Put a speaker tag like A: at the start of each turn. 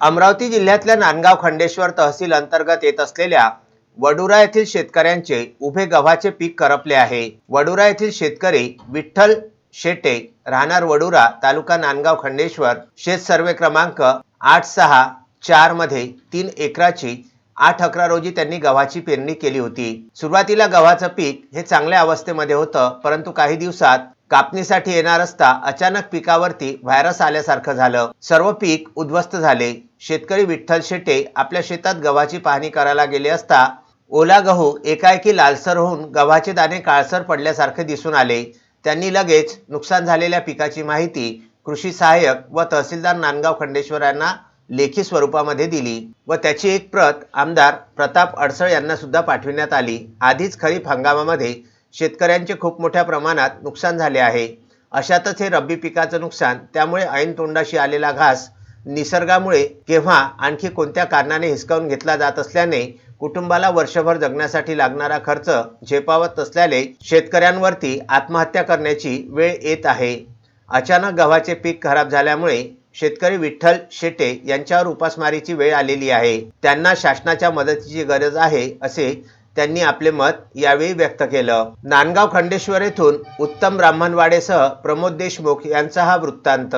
A: अमरावती जिल्ह्यातल्या नांदगाव खंडेश्वर तहसील अंतर्गत येत असलेल्या वडुरा येथील शेतकऱ्यांचे उभे गव्हाचे पीक करपले आहे. वडुरा येथील शेतकरी विठ्ठल शेटे राहणार वडुरा तालुका नांदगाव खंडेश्वर. शेत सर्वे क्रमांक आठ सहा चारमध्ये तीन एकराची आठ अकरा रोजी त्यांनी गव्हाची पेरणी केली होती. सुरुवातीला गव्हाचं पीक हे चांगल्या अवस्थेमध्ये होतं परंतु काही दिवसात कापणीसाठी येणार असता अचानक पिकावरती व्हायरस आल्यासारखं झालं. सर्व पीक उद्ध्वस्त झाले. शेतकरी विठ्ठल शेटे आपल्या शेतात गव्हाची पाहणी करायला गेले असता ओला गहू एकाएकी लालसर होऊन गव्हाचे दाणे काळसर पडल्यासारखे दिसून आले. त्यांनी लगेच नुकसान झालेल्या पिकाची माहिती कृषी सहाय्यक व तहसीलदार नांदगाव खंडेश्वर यांना लेखी स्वरूपामध्ये दिली व त्याची एक प्रत आमदार प्रताप अडसळ यांना सुद्धा पाठविण्यात आली. आधीच खरीप हंगामामध्ये शेतकऱ्यांचे खूप मोठ्या प्रमाणात नुकसान झाले आहे. अशातच हे रब्बी पिकाचं नुकसान त्यामुळे ऐन तोंडाशी आलेला घास निसर्गामुळे केव्हा आणखी कोणत्या कारणाने हिसकावून घेतला जात असल्याने कुटुंबाला वर्षभर जगण्यासाठी लागणारा खर्च झेपावत असल्याने शेतकऱ्यांवरती आत्महत्या करण्याची वेळ येत आहे. अचानक गव्हाचे पीक खराब झाल्यामुळे शेतकरी विठ्ठल शेटे यांच्यावर उपासमारीची वेळ आलेली आहे. त्यांना शासनाच्या मदतीची गरज आहे असे त्यांनी आपले मत यावेळी व्यक्त केलं. नांदगाव खंडेश्वर येथून उत्तम ब्राह्मणवाडेसह प्रमोद देशमुख यांचा हा वृत्तांत.